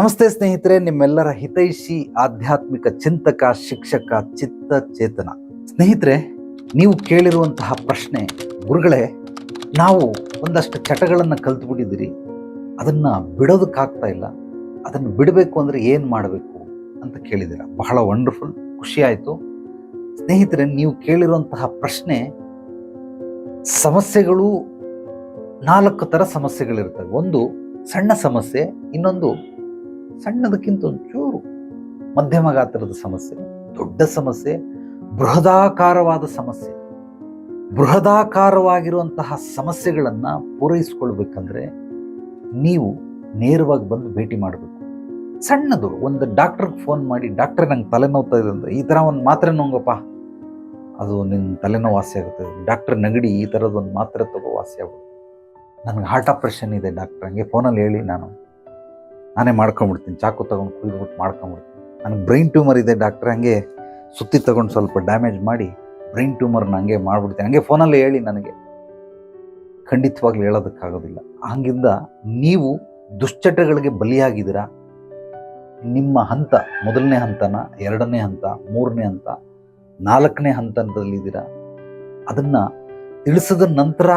ನಮಸ್ತೆ ಸ್ನೇಹಿತರೆ, ನಿಮ್ಮೆಲ್ಲರ ಹಿತೈಷಿ ಆಧ್ಯಾತ್ಮಿಕ ಚಿಂತಕ, ಶಿಕ್ಷಕ ಚಿತ್ತ ಚೇತನ ಸ್ನೇಹಿತರೆ, ನೀವು ಕೇಳಿರುವಂತಹ ಪ್ರಶ್ನೆ, ಗುರುಗಳೇ, ನಾವು ಒಂದಷ್ಟು ಚಟಗಳನ್ನು ಕಲ್ತ್ಬಿಟ್ಟಿದ್ದೀರಿ. ಅದನ್ನು ಬಿಡೋದಕ್ಕಾಗ್ತಾ ಇಲ್ಲ. ಅದನ್ನು ಬಿಡಬೇಕು ಅಂದರೆ ಏನು ಮಾಡಬೇಕು ಅಂತ ಕೇಳಿದ್ದೀರ? ಬಹಳ ವಂಡರ್ಫುಲ್ ಖುಷಿಯಾಯಿತು. ಸ್ನೇಹಿತರೆ, ನೀವು ಕೇಳಿರುವಂತಹ ಪ್ರಶ್ನೆ, ಸಮಸ್ಯೆಗಳು ನಾಲ್ಕು ಥರ ಸಮಸ್ಯೆಗಳಿರ್ತವೆ. ಒಂದು ಸಣ್ಣ ಸಮಸ್ಯೆ, ಇನ್ನೊಂದು ಸಣ್ಣದಕ್ಕಿಂತ ಒಂಚೂರು ಮಧ್ಯಮ ಗಾತ್ರದ ಸಮಸ್ಯೆ, ದೊಡ್ಡ ಸಮಸ್ಯೆ, ಬೃಹದಾಕಾರವಾದ ಸಮಸ್ಯೆ. ಬೃಹದಾಕಾರವಾಗಿರುವಂತಹ ಸಮಸ್ಯೆಗಳನ್ನು ಪೂರೈಸ್ಕೊಳ್ಬೇಕಂದ್ರೆ ನೀವು ನೇರವಾಗಿ ಬಂದು ಭೇಟಿ ಮಾಡಬೇಕು. ಸಣ್ಣದು, ಒಂದು ಡಾಕ್ಟರ್ಗೆ ಫೋನ್ ಮಾಡಿ, ಡಾಕ್ಟರ್ ನಂಗೆ ತಲೆನೋವ್ತಾ ಇದೆ ಅಂದ್ರೆ ಈ ಥರ ಒಂದು ಮಾತ್ರೆ ನೋಂಗಪ್ಪ. ಅದು ನಿನ್ನ ತಲೆನೋವು ವಾಸಿ ಆಗುತ್ತೆ. ಡಾಕ್ಟರ್ ನೆಗಡಿ, ಈ ಥರದ್ದು ಮಾತ್ರೆ ತಗೋ ವಾಸಿ ಆಗುತ್ತೆ ನನಗೆ ಹಾರ್ಟ್ ಆಪ್ರೇಷನ್ ಇದೆ ಡಾಕ್ಟರ್, ಹಂಗೆ ಫೋನಲ್ಲಿ ಹೇಳಿ ನಾನು. ನಾನೇ ಮಾಡ್ಕೊಂಬಿಡ್ತೀನಿ. ಚಾಕು ತೊಗೊಂಡು ಕುಯ್ದುಬಿಟ್ಟು ಮಾಡ್ಕೊಂಬಿಡ್ತೀನಿ. ನನಗೆ ಬ್ರೈನ್ ಟ್ಯೂಮರ್ ಇದೆ ಡಾಕ್ಟರ್ ಹಂಗೆ ಸುತ್ತಿ ತಗೊಂಡು ಸ್ವಲ್ಪ ಡ್ಯಾಮೇಜ್ ಮಾಡಿ ಬ್ರೈನ್ ಟ್ಯೂಮರ್ನ ಹಂಗೆ ಮಾಡಿಬಿಡ್ತೀನಿ. ಹಂಗೆ ಫೋನಲ್ಲಿ ಹೇಳಿ ನನಗೆ. ಖಂಡಿತವಾಗ್ಲೂ ಹೇಳೋದಕ್ಕಾಗೋದಿಲ್ಲ. ಹಂಗಿಂದ ನೀವು ದುಶ್ಚಟಗಳಿಗೆ ಬಲಿಯಾಗಿದ್ದೀರಾ? ನಿಮ್ಮ ಹಂತ, ಮೊದಲನೇ ಹಂತನ, ಎರಡನೇ ಹಂತ, ಮೂರನೇ ಹಂತ, ನಾಲ್ಕನೇ ಹಂತದಲ್ಲಿದ್ದೀರಾ ಅದನ್ನು ತಿಳಿಸಿದ ನಂತರ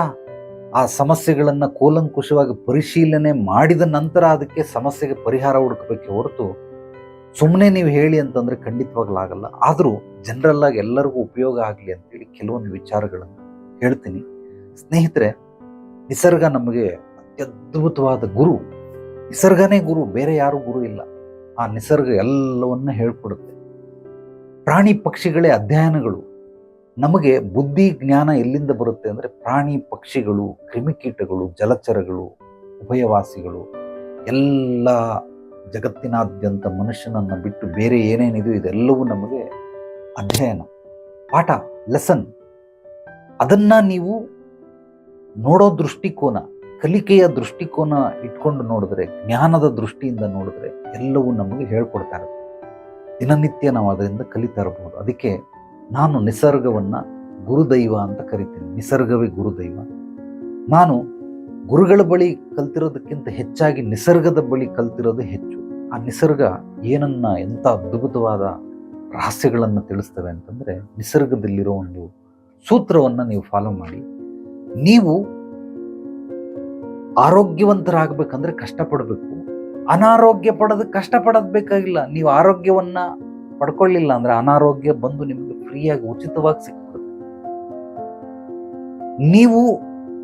ಆ ಸಮಸ್ಯೆಗಳನ್ನು ಕೂಲಂಕುಷವಾಗಿ ಪರಿಶೀಲನೆ ಮಾಡಿದ ನಂತರ ಅದಕ್ಕೆ ಸಮಸ್ಯೆಗೆ ಪರಿಹಾರ ಹುಡುಕಬೇಕೆ ಹೊರತು ಸುಮ್ಮನೆ ನೀವು ಹೇಳಿ ಅಂತಂದ್ರೆ ಖಂಡಿತವಾಗ್ಲೂ ಆಗಲ್ಲ ಆದರೂ ಜನರಲ್ ಆಗಿ ಎಲ್ಲರಿಗೂ ಉಪಯೋಗ ಆಗಲಿ ಅಂತೇಳಿ ಕೆಲವೊಂದು ವಿಚಾರಗಳನ್ನು ಹೇಳ್ತೀನಿ. ಸ್ನೇಹಿತರೆ, ನಿಸರ್ಗ ನಮಗೆ ಅತ್ಯದ್ಭುತವಾದ ಗುರು. ನಿಸರ್ಗನೇ ಗುರು, ಬೇರೆ ಯಾರು ಗುರು ಇಲ್ಲ. ಆ ನಿಸರ್ಗ ಎಲ್ಲವನ್ನ ಹೇಳ್ಕೊಡುತ್ತೆ. ಪ್ರಾಣಿ ಪಕ್ಷಿಗಳೇ ಅಧ್ಯಯನಗಳು. ನಮಗೆ ಬುದ್ಧಿ ಜ್ಞಾನ ಎಲ್ಲಿಂದ ಬರುತ್ತೆ ಅಂದರೆ ಪ್ರಾಣಿ ಪಕ್ಷಿಗಳು, ಕ್ರಿಮಿಕೀಟಗಳು, ಜಲಚರಗಳು, ಉಭಯವಾಸಿಗಳು, ಎಲ್ಲ ಜಗತ್ತಿನಾದ್ಯಂತ ಮನುಷ್ಯನನ್ನು ಬಿಟ್ಟು ಬೇರೆ ಏನೇನಿದೆ ಇದೆಲ್ಲವೂ ನಮಗೆ ಅಧ್ಯಯನ, ಪಾಠ ಲೆಸನ್ ಅದನ್ನು ನೀವು ನೋಡೋ ದೃಷ್ಟಿಕೋನ, ಕಲಿಕೆಯ ದೃಷ್ಟಿಕೋನ ಇಟ್ಕೊಂಡು ನೋಡಿದ್ರೆ, ಜ್ಞಾನದ ದೃಷ್ಟಿಯಿಂದ ನೋಡಿದ್ರೆ ಎಲ್ಲವೂ ನಮಗೆ ಹೇಳ್ಕೊಡ್ತಾ ಇರುತ್ತೆ. ದಿನನಿತ್ಯ ನಾವು ಅದರಿಂದ ಕಲಿತಾ ಇರಬಹುದು ಅದಕ್ಕೆ ನಾನು ನಿಸರ್ಗವನ್ನು ಗುರುದೈವ ಅಂತ ಕರಿತೀನಿ. ನಿಸರ್ಗವೇ ಗುರುದೈವ. ನಾನು ಗುರುಗಳ ಬಳಿ ಕಲ್ತಿರೋದಕ್ಕಿಂತ ಹೆಚ್ಚಾಗಿ ನಿಸರ್ಗದ ಬಳಿ ಕಲ್ತಿರೋದು ಹೆಚ್ಚು. ಆ ನಿಸರ್ಗ ಏನನ್ನ ಎಂಥ ಅದ್ಭುತವಾದ ರಹಸ್ಯಗಳನ್ನು ತಿಳಿಸ್ತವೆ ಅಂತಂದರೆ ನಿಸರ್ಗದಲ್ಲಿರೋ ಒಂದು ಸೂತ್ರವನ್ನು ನೀವು ಫಾಲೋ ಮಾಡಿ. ನೀವು ಆರೋಗ್ಯವಂತರಾಗಬೇಕಂದ್ರೆ ಕಷ್ಟಪಡಬೇಕು. ಅನಾರೋಗ್ಯ ಪಡೋದಕ್ಕೆ ಕಷ್ಟಪಡೋದು ಬೇಕಾಗಿಲ್ಲ. ನೀವು ಆರೋಗ್ಯವನ್ನು ಪಡ್ಕೊಳ್ಳಿಲ್ಲ ಅಂದರೆ ಅನಾರೋಗ್ಯ ಬಂದು ನಿಮಗೆ ಫ್ರೀಯಾಗಿ ಉಚಿತವಾಗಿ ಸಿಗ್ತದೆ. ನೀವು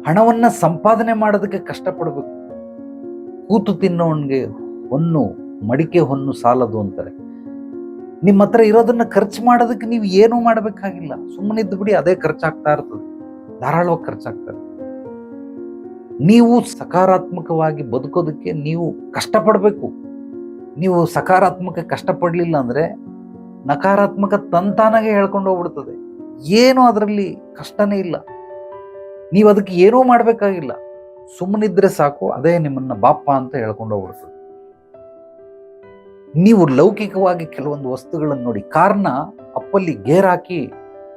ಹಣವನ್ನ ಸಂಪಾದನೆ ಮಾಡೋದಕ್ಕೆ ಕಷ್ಟಪಡಬೇಕು. ಕೂತು ತಿನ್ನೋನ್ಗೆ ಹೊನ್ನು, ಮಡಿಕೆ ಹೊನ್ನು ಸಾಲದು ಅಂತಾರೆ. ನಿಮ್ಮ ಹತ್ರ ಇರೋದನ್ನ ಖರ್ಚು ಮಾಡೋದಕ್ಕೆ ನೀವು ಏನೂ ಮಾಡಬೇಕಾಗಿಲ್ಲ. ಸುಮ್ಮನಿದ್ದು ಬಿಡಿ, ಅದೇ ಖರ್ಚಾಗ್ತಾ ಇರ್ತದೆ. ಧಾರಾಳವಾಗಿ ಖರ್ಚಾಗ್ತದೆ. ನೀವು ಸಕಾರಾತ್ಮಕವಾಗಿ ಬದುಕೋದಕ್ಕೆ ನೀವು ಕಷ್ಟಪಡಬೇಕು. ನೀವು ಸಕಾರಾತ್ಮಕ ಕಷ್ಟಪಡಲಿಲ್ಲ ಅಂದ್ರೆ ನಕಾರಾತ್ಮಕ ತಂತಾನಾಗೆ ಹೇಳ್ಕೊಂಡು ಹೋಗ್ಬಿಡ್ತದೆ. ಏನು ಅದರಲ್ಲಿ ಕಷ್ಟನೇ ಇಲ್ಲ. ನೀವು ಅದಕ್ಕೆ ಏನೂ ಮಾಡಬೇಕಾಗಿಲ್ಲ. ಸುಮ್ಮನಿದ್ರೆ ಸಾಕು, ಅದೇ ನಿಮ್ಮನ್ನ ಬಾಪ್ಪ ಅಂತ ಹೇಳ್ಕೊಂಡು ಹೋಗ್ಬಿಡ್ತದೆ. ನೀವು ಲೌಕಿಕವಾಗಿ ಕೆಲವೊಂದು ವಸ್ತುಗಳನ್ನು ನೋಡಿ, ಕಾರ್ನ ಅಪ್ಪಲ್ಲಿ ಗೇರ್ ಹಾಕಿ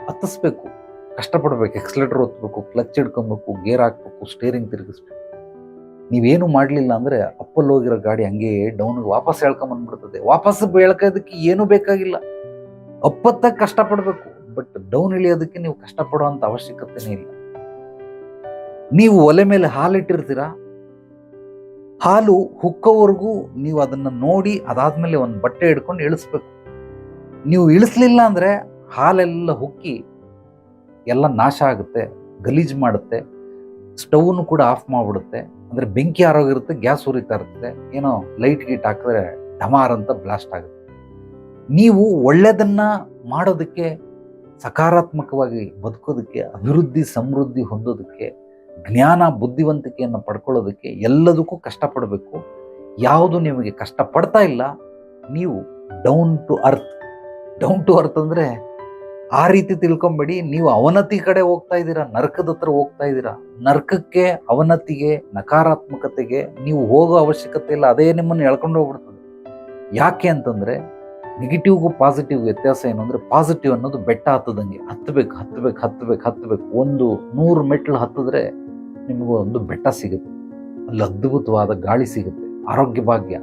ಹತ್ತಿಸ್ಬೇಕು. ಕಷ್ಟಪಡ್ಬೇಕು, ಎಕ್ಸ್ಲೇಟರ್ ಒತ್ತಬೇಕು ಕ್ಲಚ್ ಹಿಡ್ಕೊಬೇಕು, ಗೇರ್ ಹಾಕ್ಬೇಕು, ಸ್ಟೇರಿಂಗ್ ತಿರುಗಿಸ್ಬೇಕು. ನೀವೇನು ಮಾಡಲಿಲ್ಲ ಅಂದರೆ ಅಪ್ಪಲ್ಲಿ ಹೋಗಿರೋ ಗಾಡಿ ಹಂಗೆ ಡೌನ್ಗೆ ವಾಪಸ್ ಹೇಳ್ಕೊಂಬಂದ್ಬಿಡ್ತದೆ ವಾಪಸ್ ಬೆಳ್ಕೋದಕ್ಕೆ ಏನೂ ಬೇಕಾಗಿಲ್ಲ. ಅಪ್ಪತ್ತ ಕಷ್ಟಪಡಬೇಕು. ಬಟ್ ಡೌನ್ ಇಳಿಯೋದಕ್ಕೆ ನೀವು ಕಷ್ಟಪಡುವಂಥ ಅವಶ್ಯಕತೆನೇ ಇಲ್ಲ. ನೀವು ಒಲೆ ಮೇಲೆ ಹಾಲಿಟ್ಟಿರ್ತೀರಾ? ಹಾಲು ಹುಕ್ಕೋವರೆಗೂ ನೀವು ಅದನ್ನು ನೋಡಿ ಅದಾದಮೇಲೆ ಒಂದು ಬಟ್ಟೆ ಹಿಡ್ಕೊಂಡು ಇಳಿಸ್ಬೇಕು. ನೀವು ಇಳಿಸ್ಲಿಲ್ಲ ಅಂದರೆ ಹಾಲೆಲ್ಲ ಹುಕ್ಕಿ ಎಲ್ಲ ನಾಶ ಆಗುತ್ತೆ. ಗಲೀಜು ಮಾಡುತ್ತೆ. ಸ್ಟವ್ನು ಕೂಡ ಆಫ್ ಮಾಡಿಬಿಡುತ್ತೆ. ಅಂದರೆ ಬೆಂಕಿ ಆರೋಗಿರುತ್ತೆ ಗ್ಯಾಸ್ ಉರಿತಾ ಇರ್ತದೆ ಏನೋ ಲೈಟ್ ಗೀಟ್ ಹಾಕಿದ್ರೆ ಢಮಾರ್ ಅಂತ ಬ್ಲಾಸ್ಟ್ ಆಗುತ್ತೆ. ನೀವು ಒಳ್ಳೆಯದನ್ನ ಮಾಡೋದಕ್ಕೆ, ಸಕಾರಾತ್ಮಕವಾಗಿ ಬದುಕೋದಕ್ಕೆ, ಅಭಿವೃದ್ಧಿ, ಸಮೃದ್ಧಿ ಹೊಂದೋದಕ್ಕೆ, ಜ್ಞಾನ, ಬುದ್ಧಿವಂತಿಕೆಯನ್ನು ಪಡ್ಕೊಳ್ಳೋದಕ್ಕೆ ಎಲ್ಲದಕ್ಕೂ ಕಷ್ಟಪಡಬೇಕು. ಯಾವುದು ನಿಮಗೆ ಕಷ್ಟಪಡ್ತಾ ಇಲ್ಲ, ನೀವು down to earth down to earth ಅಂದರೆ ಆ ರೀತಿ ತಿಳ್ಕೊಂಬೇಡಿ. ನೀವು ಅವನತಿ ಕಡೆ ಹೋಗ್ತಾ ಇದ್ದೀರಾ, ನರ್ಕದ ಹತ್ರ ಹೋಗ್ತಾ ಇದ್ದೀರಾ, ನರಕಕ್ಕೆ ಅವನತಿಗೆ, ನಕಾರಾತ್ಮಕತೆಗೆ ನೀವು ಹೋಗೋ ಅವಶ್ಯಕತೆ ಇಲ್ಲ, ಅದೇ ನಿಮ್ಮನ್ನು ಎಳ್ಕೊಂಡು ಹೋಗ್ಬಿಡ್ತದೆ. ಯಾಕೆ ಅಂತಂದರೆ ನೆಗೆಟಿವ್ಗೂ ಪಾಸಿಟಿವ್ ವ್ಯತ್ಯಾಸ ಏನು ಅಂದರೆ ಪಾಸಿಟಿವ್ ಅನ್ನೋದು ಬೆಟ್ಟ ಹತ್ತದಂಗೆ. ಹತ್ತಬೇಕು ಹತ್ತಬೇಕು ಹತ್ತಬೇಕು ಹತ್ತಬೇಕು. ಒಂದು ನೂರು ಮೆಟ್ಲು ಹತ್ತಿದ್ರೆ ನಿಮಗೂ ಒಂದು ಬೆಟ್ಟ ಸಿಗುತ್ತೆ. ಅಲ್ಲಿ ಅದ್ಭುತವಾದ ಗಾಳಿ ಸಿಗುತ್ತೆ. ಆರೋಗ್ಯ ಭಾಗ್ಯ.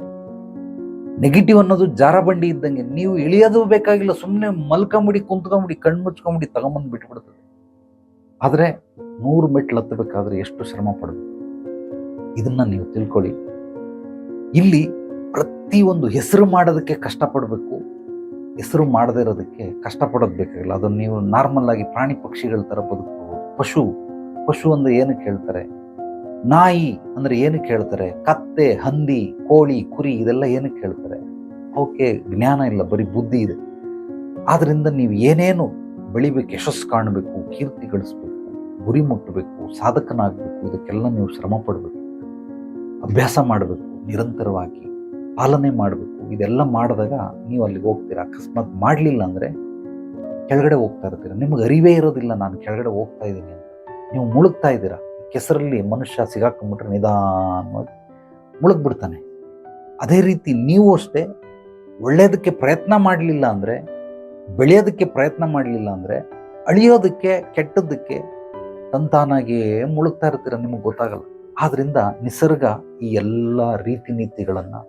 ನೆಗೆಟಿವ್ ಅನ್ನೋದು ಜಾರಬಂಡಿ ಇದ್ದಂಗೆ ನೀವು ಇಳಿಯೋದು ಬೇಕಾಗಿಲ್ಲ ಸುಮ್ಮನೆ ಮಲ್ಕೊಂಬಿಡಿ, ಕುಂತ್ಕೊಂಬಿಡಿ, ಕಣ್ಣು ಮುಚ್ಕೊಂಬಿಡಿ, ತಗೊಂಬಂದು ಬಿಟ್ಬಿಡ್ತದೆ. ಆದರೆ ನೂರು ಮೆಟ್ಲು ಹತ್ತಬೇಕಾದ್ರೆ ಎಷ್ಟು ಶ್ರಮ ಪಡಬೇಕು? ಇದನ್ನು ನೀವು ತಿಳ್ಕೊಳ್ಳಿ. ಇಲ್ಲಿ ಪ್ರತಿಯೊಂದು ಹೆಸರು ಮಾಡೋದಕ್ಕೆ ಕಷ್ಟಪಡಬೇಕು. ಹೆಸರು ಮಾಡದೇ ಇರೋದಕ್ಕೆ ಕಷ್ಟಪಡೋದು ಬೇಕಾಗಿಲ್ಲ. ಅದನ್ನು ನೀವು ನಾರ್ಮಲ್ ಆಗಿ ಪ್ರಾಣಿ ಪಕ್ಷಿಗಳ ಥರ ಬದುಕಬಹುದು ಪಶು ಪಶು ಅಂದರೆ ಏನು ಕೇಳ್ತಾರೆ? ನಾಯಿ ಅಂದ್ರೆ ಏನು ಕೇಳ್ತಾರೆ? ಕತ್ತೆ, ಹಂದಿ, ಕೋಳಿ, ಕುರಿ ಇದೆಲ್ಲ ಏನು ಕೇಳ್ತಾರೆ? ಅವಕ್ಕೆ ಜ್ಞಾನ ಇಲ್ಲ, ಬರೀ ಬುದ್ಧಿ ಇದೆ. ಆದ್ರಿಂದ ನೀವು ಏನೇನು ಬೆಳಿಬೇಕು, ಯಶಸ್ಸು ಕಾಣಬೇಕು, ಕೀರ್ತಿ ಗಳಿಸ್ಬೇಕು, ಗುರಿ ಮುಟ್ಟಬೇಕು ಸಾಧಕನಾಗಬೇಕು, ಇದಕ್ಕೆಲ್ಲ ನೀವು ಶ್ರಮ ಪಡಬೇಕು. ಅಭ್ಯಾಸ ಮಾಡಬೇಕು, ನಿರಂತರವಾಗಿ ಪಾಲನೆ ಮಾಡಬೇಕು. ಇದೆಲ್ಲ ಮಾಡಿದಾಗ ನೀವು ಅಲ್ಲಿಗೆ ಹೋಗ್ತೀರಾ? ಅಕಸ್ಮಾತ್ ಮಾಡಲಿಲ್ಲ ಅಂದರೆ ಕೆಳಗಡೆ ಹೋಗ್ತಾ ಇರ್ತೀರ? ನಿಮ್ಗೆ ಅರಿವೇ ಇರೋದಿಲ್ಲ, ನಾನು ಕೆಳಗಡೆ ಹೋಗ್ತಾ ಇದ್ದೀನಿ ಅಂತ. ನೀವು ಮುಳುಗ್ತಾ ಇದ್ದೀರಾ? ಕೆಸರಲ್ಲಿ ಮನುಷ್ಯ ಸಿಗಾಕೊಂಡ್ಬಿಟ್ರೆ ನಿಧಾನವಾಗಿ ಮುಳುಗ್ಬಿಡ್ತಾನೆ. ಅದೇ ರೀತಿ ನೀವು ಅಷ್ಟೇ ಒಳ್ಳೆಯದಕ್ಕೆ ಪ್ರಯತ್ನ ಮಾಡಲಿಲ್ಲ ಅಂದರೆ, ಬೆಳೆಯೋದಕ್ಕೆ ಪ್ರಯತ್ನ ಮಾಡಲಿಲ್ಲ ಅಂದರೆ, ಅಳಿಯೋದಕ್ಕೆ, ಕೆಟ್ಟದ್ದಕ್ಕೆ ತಂತಾನಾಗಿಯೇ ಮುಳುಗ್ತಾ ಇರ್ತೀರ ನಿಮಗೆ ಗೊತ್ತಾಗಲ್ಲ. ಆದ್ದರಿಂದ ನಿಸರ್ಗ ಈ ಎಲ್ಲ ರೀತಿ ನೀತಿಗಳನ್ನು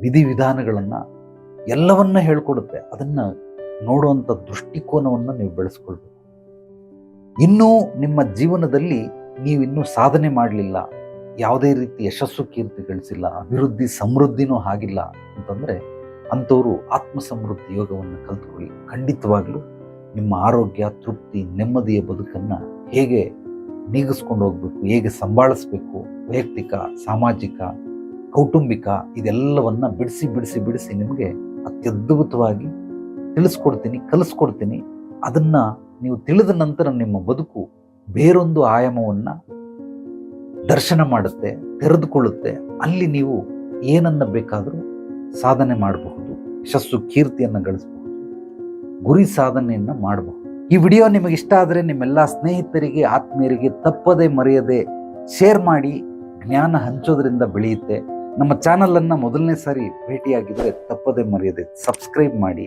ವಿಧಿವಿಧಾನಗಳನ್ನು ಎಲ್ಲವನ್ನ ಹೇಳ್ಕೊಡುತ್ತೆ. ಅದನ್ನು ನೋಡುವಂಥ ದೃಷ್ಟಿಕೋನವನ್ನು ನೀವು ಬೆಳೆಸ್ಕೊಳ್ಬೇಕು. ಇನ್ನೂ ನಿಮ್ಮ ಜೀವನದಲ್ಲಿ ನೀವು ಇನ್ನೂ ಸಾಧನೆ ಮಾಡಲಿಲ್ಲ, ಯಾವುದೇ ರೀತಿ ಯಶಸ್ಸು ಕೀರ್ತಿ ಗಳಿಸಿಲ್ಲ, ಅಭಿವೃದ್ಧಿ ಸಮೃದ್ಧಿನೂ ಆಗಿಲ್ಲ ಅಂತಂದರೆ ಅಂಥವರು ಆತ್ಮ ಸಮೃದ್ಧಿ ಯೋಗವನ್ನು ಕಲ್ತ್ಕೊಳ್ಳಿ. ಖಂಡಿತವಾಗಲೂ ನಿಮ್ಮ ಆರೋಗ್ಯ, ತೃಪ್ತಿ, ನೆಮ್ಮದಿಯ ಬದುಕನ್ನು ಹೇಗೆ ನೀಗಿಸ್ಕೊಂಡು ಹೋಗಬೇಕು, ಹೇಗೆ ಸಂಭಾಳಿಸ್ಬೇಕು, ವೈಯಕ್ತಿಕ, ಸಾಮಾಜಿಕ, ಕೌಟುಂಬಿಕ ಇದೆಲ್ಲವನ್ನು ಬಿಡಿಸಿ ಬಿಡಿಸಿ ಬಿಡಿಸಿ ನಿಮಗೆ ಅತ್ಯದ್ಭುತವಾಗಿ ತಿಳಿಸ್ಕೊಡ್ತೀನಿ, ಕಲಿಸ್ಕೊಡ್ತೀನಿ. ಅದನ್ನು ನೀವು ತಿಳಿದ ನಂತರ ನಿಮ್ಮ ಬದುಕು ಬೇರೊಂದು ಆಯಾಮವನ್ನು ದರ್ಶನ ಮಾಡುತ್ತೆ, ತೆರೆದುಕೊಳ್ಳುತ್ತೆ. ಅಲ್ಲಿ ನೀವು ಏನನ್ನ ಬೇಕಾದರೂ ಸಾಧನೆ ಮಾಡಬಹುದು, ಯಶಸ್ಸು ಕೀರ್ತಿಯನ್ನು ಗಳಿಸಬಹುದು, ಗುರಿ ಸಾಧನೆಯನ್ನು ಮಾಡಬಹುದು. ಈ ವಿಡಿಯೋ ನಿಮಗೆ ಇಷ್ಟ ಆದರೆ ನಿಮ್ಮೆಲ್ಲ ಸ್ನೇಹಿತರಿಗೆ, ಆತ್ಮೀಯರಿಗೆ ತಪ್ಪದೆ ಮರೆಯದೆ ಶೇರ್ ಮಾಡಿ, ಜ್ಞಾನ ಹಂಚೋದ್ರಿಂದ ಬೆಳೆಯುತ್ತೆ. ನಮ್ಮ ಚಾನಲನ್ನು ಮೊದಲನೇ ಸಾರಿ ಭೇಟಿಯಾಗಿದ್ದರೆ ತಪ್ಪದೆ ಮರೆಯದೆ ಸಬ್ಸ್ಕ್ರೈಬ್ ಮಾಡಿ.